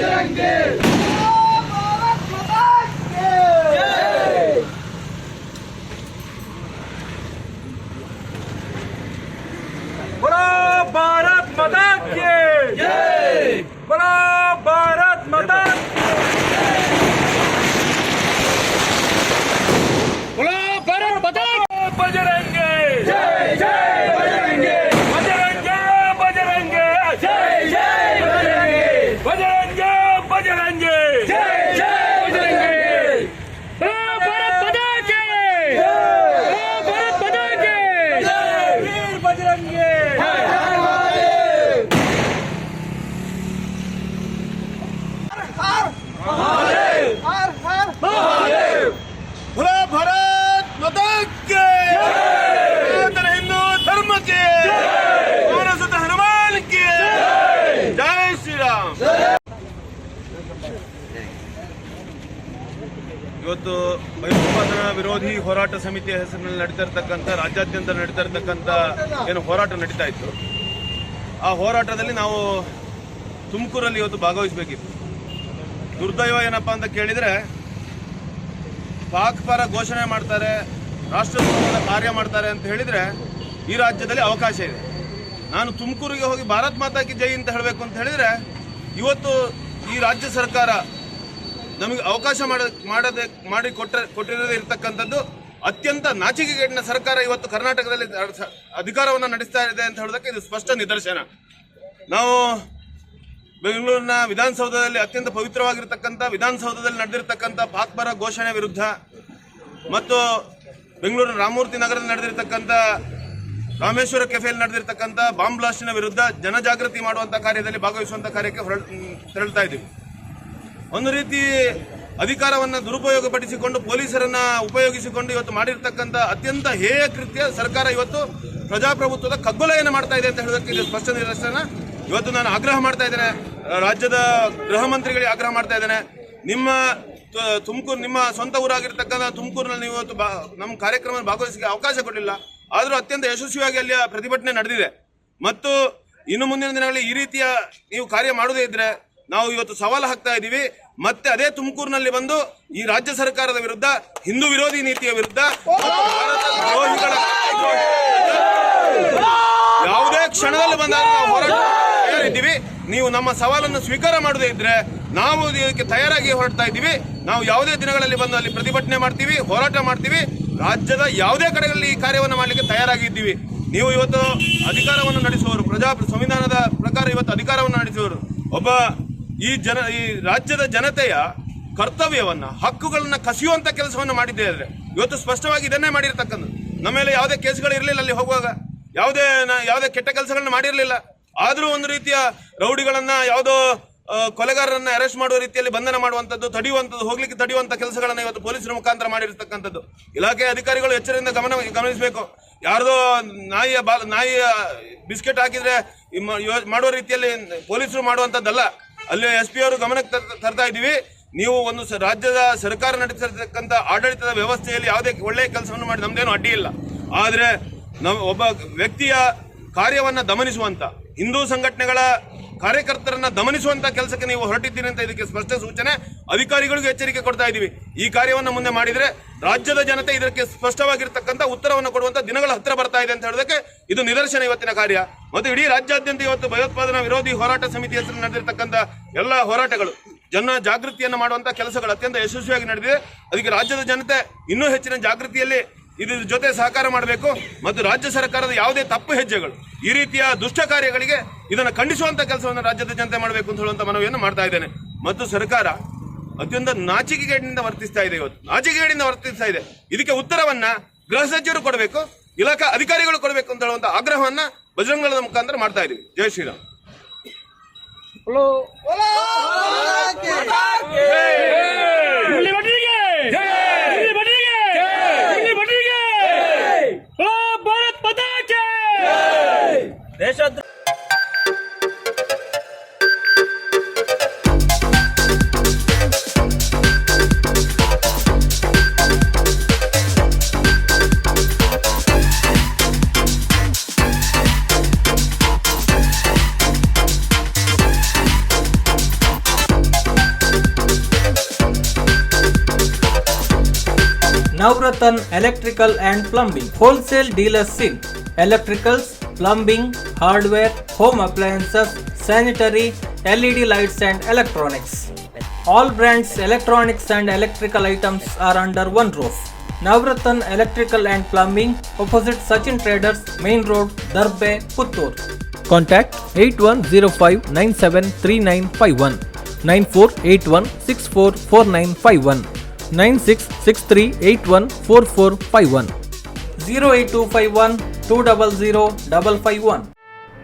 Sangue! Yeah. ಇವತ್ತು ಭಯೋತ್ಪಾದನಾ ವಿರೋಧಿ ಹೋರಾಟ ಸಮಿತಿಯ ಹೆಸರಿನಲ್ಲಿ ನಡೀತಾ ರಾಜ್ಯಾದ್ಯಂತ ನಡೀತಾ ಇರ್ತಕ್ಕಂಥ ಏನು ಹೋರಾಟ ನಡೀತಾ ಇತ್ತು. ಆ ಹೋರಾಟದಲ್ಲಿ ನಾವು ತುಮಕೂರಲ್ಲಿ ಇವತ್ತು ಭಾಗವಹಿಸಬೇಕಿತ್ತು. ದುರ್ದೈವ ಏನಪ್ಪಾ ಅಂತ ಕೇಳಿದ್ರೆ, ಪಾಕ್ ಪರ ಘೋಷಣೆ ಮಾಡ್ತಾರೆ, ರಾಷ್ಟ್ರದ್ರೋಹದ ಕಾರ್ಯ ಮಾಡ್ತಾರೆ ಅಂತ ಹೇಳಿದ್ರೆ ಈ ರಾಜ್ಯದಲ್ಲಿ ಅವಕಾಶ ಇದೆ. ನಾನು ತುಮಕೂರಿಗೆ ಹೋಗಿ ಭಾರತ್ ಮಾತಾಕಿ ಜೈ ಅಂತ ಹೇಳಬೇಕು ಅಂತ ಹೇಳಿದ್ರೆ, ಇವತ್ತು ಈ ರಾಜ್ಯ ಸರ್ಕಾರ ನಮಗೆ ಅವಕಾಶ ಮಾಡ, ಮಾಡದೆ, ಮಾಡಿ ಕೊಟ್ಟ ಕೊಟ್ಟಿರೋದೇ ಇರತಕ್ಕಂಥದ್ದು ಅತ್ಯಂತ ನಾಚಿಕೆಗೇಡಿನ ಸರ್ಕಾರ ಇವತ್ತು ಕರ್ನಾಟಕದಲ್ಲಿ ಅಧಿಕಾರವನ್ನು ನಡೆಸ್ತಾ ಇದೆ ಅಂತ ಹೇಳೋದಕ್ಕೆ ಇದು ಸ್ಪಷ್ಟ ನಿದರ್ಶನ. ನಾವು ಬೆಂಗಳೂರಿನ ವಿಧಾನಸೌಧದಲ್ಲಿ ಅತ್ಯಂತ ಪವಿತ್ರವಾಗಿರ್ತಕ್ಕಂಥ, ವಿಧಾನಸೌಧದಲ್ಲಿ ನಡೆದಿರ್ತಕ್ಕಂಥ ಪಾಕ್ಬರ ಘೋಷಣೆ ವಿರುದ್ಧ ಮತ್ತು ಬೆಂಗಳೂರಿನ ರಾಮಮೂರ್ತಿ ನಗರದಲ್ಲಿ ನಡೆದಿರ್ತಕ್ಕಂಥ ರಾಮೇಶ್ವರ ಕೆಫೆಯಲ್ಲಿ ನಡೆದಿರ್ತಕ್ಕಂಥ ಬಾಂಬ್ ಬ್ಲಾಸ್ಟಿನ ವಿರುದ್ಧ ಜನಜಾಗೃತಿ ಮಾಡುವಂಥ ಕಾರ್ಯದಲ್ಲಿ ಭಾಗವಹಿಸುವಂಥ ಕಾರ್ಯಕ್ಕೆ ಹೊರ ತೆರಳ್ತಾ ಇದ್ದೀವಿ. ಒಂದು ರೀತಿ ಅಧಿಕಾರವನ್ನು ದುರುಪಯೋಗಪಡಿಸಿಕೊಂಡು ಪೊಲೀಸರನ್ನ ಉಪಯೋಗಿಸಿಕೊಂಡು ಇವತ್ತು ಮಾಡಿರ್ತಕ್ಕಂಥ ಅತ್ಯಂತ ಹೇಯ ಕೃತ್ಯ ಸರ್ಕಾರ ಇವತ್ತು ಪ್ರಜಾಪ್ರಭುತ್ವದ ಕಗ್ಗೊಲೆಯನ್ನು ಮಾಡ್ತಾ ಇದೆ ಅಂತ ಹೇಳೋದಕ್ಕೆ ಇದು ಸ್ಪಷ್ಟ ನಿದರ್ಶನ. ಇವತ್ತು ನಾನು ಆಗ್ರಹ ಮಾಡ್ತಾ ಇದ್ದೇನೆ. ರಾಜ್ಯದ ಗೃಹ ಮಂತ್ರಿಗಳಿಗೆ ಆಗ್ರಹ ಮಾಡ್ತಾ ಇದ್ದೇನೆ. ನಿಮ್ಮ ತುಮಕೂರು, ನಿಮ್ಮ ಸ್ವಂತ ಊರಾಗಿರ್ತಕ್ಕಂಥ ತುಮಕೂರಿನಲ್ಲಿ ಇವತ್ತು ನಮ್ಮ ಕಾರ್ಯಕ್ರಮ ಭಾಗವಹಿಸಲಿಕ್ಕೆ ಅವಕಾಶ ಕೊಡಲಿಲ್ಲ. ಆದರೂ ಅತ್ಯಂತ ಯಶಸ್ವಿಯಾಗಿ ಅಲ್ಲಿ ಪ್ರತಿಭಟನೆ ನಡೆದಿದೆ. ಮತ್ತು ಇನ್ನು ಮುಂದಿನ ದಿನಗಳಲ್ಲಿ ಈ ರೀತಿಯ ನೀವು ಕಾರ್ಯ ಮಾಡದೇ ಇದ್ರೆ ನಾವು ಇವತ್ತು ಸವಾಲು ಹಾಕ್ತಾ ಇದ್ದೀವಿ ಮತ್ತೆ ಅದೇ ತುಮಕೂರಿನಲ್ಲಿ ಬಂದು ಈ ರಾಜ್ಯ ಸರ್ಕಾರದ ವಿರುದ್ಧ, ಹಿಂದೂ ವಿರೋಧಿ ನೀತಿಯ ವಿರುದ್ಧ ಯಾವುದೇ ಕ್ಷಣದಲ್ಲಿ ಬಂದಾಗ ನಾವು ಹೋರಾಟ ನೀವು ನಮ್ಮ ಸವಾಲನ್ನು ಸ್ವೀಕಾರ ಮಾಡದೇ ಇದ್ರೆ ನಾವು ಇದಕ್ಕೆ ತಯಾರಾಗಿ ಹೊರಡ್ತಾ ಇದ್ದೀವಿ. ನಾವು ಯಾವುದೇ ದಿನಗಳಲ್ಲಿ ಬಂದು ಅಲ್ಲಿ ಪ್ರತಿಭಟನೆ ಮಾಡ್ತೀವಿ, ಹೋರಾಟ ಮಾಡ್ತೀವಿ. ರಾಜ್ಯದ ಯಾವುದೇ ಕಡೆಗಳಲ್ಲಿ ಈ ಕಾರ್ಯವನ್ನು ಮಾಡಲಿಕ್ಕೆ ತಯಾರಾಗಿದ್ದೀವಿ ನೀವು ಇವತ್ತು ಅಧಿಕಾರವನ್ನು ನಡೆಸುವವರು, ಪ್ರಜಾ ಸಂವಿಧಾನದ ಪ್ರಕಾರ ಇವತ್ತು ಅಧಿಕಾರವನ್ನು ನಡೆಸುವವರು. ಒಬ್ಬ ಈ ಜನ, ಈ ರಾಜ್ಯದ ಜನತೆಯ ಕರ್ತವ್ಯವನ್ನ, ಹಕ್ಕುಗಳನ್ನ ಕಸಿಯುವಂತ ಕೆಲಸವನ್ನು ಮಾಡಿದ್ದೇವೆ ಇವತ್ತು ಸ್ಪಷ್ಟವಾಗಿ ಇದನ್ನೇ ಮಾಡಿರ್ತಕ್ಕಂಥದ್ದು. ನಮ್ಮ ಮೇಲೆ ಯಾವುದೇ ಕೇಸ್ಗಳು ಇರಲಿಲ್ಲ ಅಲ್ಲಿ ಹೋಗುವಾಗ. ಯಾವುದೇ ಯಾವುದೇ ಕೆಟ್ಟ ಕೆಲಸಗಳನ್ನ ಮಾಡಿರಲಿಲ್ಲ. ಆದರೂ ಒಂದು ರೀತಿಯ ರೌಡಿಗಳನ್ನ, ಯಾವುದೋ ಕೊಲೆಗಾರರನ್ನ ಅರೆಸ್ಟ್ ಮಾಡುವ ರೀತಿಯಲ್ಲಿ ಬಂಧನ ಮಾಡುವಂಥದ್ದು, ತಡೆಯುವಂಥದ್ದು, ಹೋಗ್ಲಿಕ್ಕೆ ತಡೆಯುವಂಥ ಕೆಲಸಗಳನ್ನ ಇವತ್ತು ಪೊಲೀಸರ ಮುಖಾಂತರ ಮಾಡಿರ್ತಕ್ಕಂಥದ್ದು. ಇಲಾಖೆ ಅಧಿಕಾರಿಗಳು ಎಚ್ಚರಿಂದ ಗಮನ, ಗಮನಿಸಬೇಕು. ಯಾರ್ದೋ ನಾಯಿಯ ಬಾ ನಾಯಿಯ ಬಿಸ್ಕೆಟ್ ಹಾಕಿದ್ರೆ ಮಾಡುವ ರೀತಿಯಲ್ಲಿ ಪೊಲೀಸರು ಮಾಡುವಂಥದ್ದಲ್ಲ. ಅಲ್ಲಿ ಎಸ್ ಪಿ ಅವರು ಗಮನಕ್ಕೆ ತರ್- ತರ್ತಾ ಇದ್ದೀವಿ. ನೀವು ಒಂದು ರಾಜ್ಯದ ಸರ್ಕಾರ ನಡೆಸಿರ್ತಕ್ಕಂಥ ಆಡಳಿತದ ವ್ಯವಸ್ಥೆಯಲ್ಲಿ ಯಾವುದೇ ಒಳ್ಳೆಯ ಕೆಲಸವನ್ನು ಮಾಡಿ ನಮ್ದೇನು ಅಡ್ಡಿ ಇಲ್ಲ. ಆದರೆ ನಮ್ಮ ಒಬ್ಬ ವ್ಯಕ್ತಿಯ ಕಾರ್ಯವನ್ನ ದಮನಿಸುವಂತ ಹಿಂದೂ ಸಂಘಟನೆಗಳ ಕಾರ್ಯಕರ್ತರನ್ನ ದಮನಿಸುವಂತ ಕೆಲಸಕ್ಕೆ ನೀವು ಹೊರಟಿದ್ದೀರಿ ಅಂತ ಇದಕ್ಕೆ ಸ್ಪಷ್ಟ ಸೂಚನೆ ಅಧಿಕಾರಿಗಳಿಗೂ ಎಚ್ಚರಿಕೆ ಕೊಡ್ತಾ ಇದ್ದೀವಿ ಈ ಕಾರ್ಯವನ್ನು ಮುಂದೆ ಮಾಡಿದ್ರೆ ರಾಜ್ಯದ ಜನತೆ ಇದಕ್ಕೆ ಸ್ಪಷ್ಟವಾಗಿರ್ತಕ್ಕಂಥ ಉತ್ತರವನ್ನು ಕೊಡುವಂತ ದಿನಗಳ ಹತ್ತಿರ ಬರ್ತಾ ಇದೆ ಅಂತ ಹೇಳೋದಕ್ಕೆ ಇದು ನಿದರ್ಶನ ಇವತ್ತಿನ ಕಾರ್ಯ. ಮತ್ತು ಇಡೀ ರಾಜ್ಯಾದ್ಯಂತ ಇವತ್ತು ಭಯೋತ್ಪಾದನಾ ವಿರೋಧಿ ಹೋರಾಟ ಸಮಿತಿ ಹೆಸರು ನಡೆದಿರ್ತಕ್ಕಂಥ ಎಲ್ಲ ಹೋರಾಟಗಳು, ಜನ ಜಾಗೃತಿಯನ್ನು ಮಾಡುವಂತ ಕೆಲಸಗಳು ಅತ್ಯಂತ ಯಶಸ್ವಿಯಾಗಿ ನಡೆದಿದೆ. ಅದಕ್ಕೆ ರಾಜ್ಯದ ಜನತೆ ಇನ್ನೂ ಹೆಚ್ಚಿನ ಜಾಗೃತಿಯಲ್ಲಿ ಇದ್ರ ಜೊತೆ ಸಹಕಾರ ಮಾಡಬೇಕು. ಮತ್ತು ರಾಜ್ಯ ಸರ್ಕಾರದ ಯಾವುದೇ ತಪ್ಪು ಹೆಜ್ಜೆಗಳು ಈ ರೀತಿಯ ದುಷ್ಟ ಕಾರ್ಯಗಳಿಗೆ ಇದನ್ನು ಖಂಡಿಸುವಂತ ಕೆಲಸವನ್ನು ರಾಜ್ಯದ ಜನತೆ ಮಾಡಬೇಕು ಅಂತ ಹೇಳುವಂತ ಮನವಿಯನ್ನು ಮಾಡ್ತಾ ಇದ್ದೇನೆ. ಮತ್ತು ಸರ್ಕಾರ ಅತ್ಯಂತ ನಾಚಿಕೆಗೇಡಿನಿಂದ ವರ್ತಿಸ್ತಾ ಇದೆ ಇವತ್ತು. ನಾಚಿಕೆಗೇಡಿನಿಂದ ವರ್ತಿಸ್ತಾ ಇದೆ. ಇದಕ್ಕೆ ಉತ್ತರವನ್ನ ಗೃಹ ಸಚಿವರು ಕೊಡಬೇಕು ಇಲಾಖಾ ಅಧಿಕಾರಿಗಳು ಕೊಡಬೇಕು ಅಂತ ಹೇಳುವಂತ ಆಗ್ರಹವನ್ನ ಬಜರಂಗದ ಮುಖಾಂತರ ಮಾಡ್ತಾ ಇದೀವಿ ಜೈ Shriram. Navratna electrical and plumbing wholesale dealer Singh electricals plumbing Hardware, Home Appliances, Sanitary, LED Lights and Electronics. All brands electronics and electrical items are under one roof. Navratan Electrical and Plumbing, opposite Sachin Traders, Main Road, Darbe, Puttur. Contact 8105973951 9481644951 9663814451 08251 200 551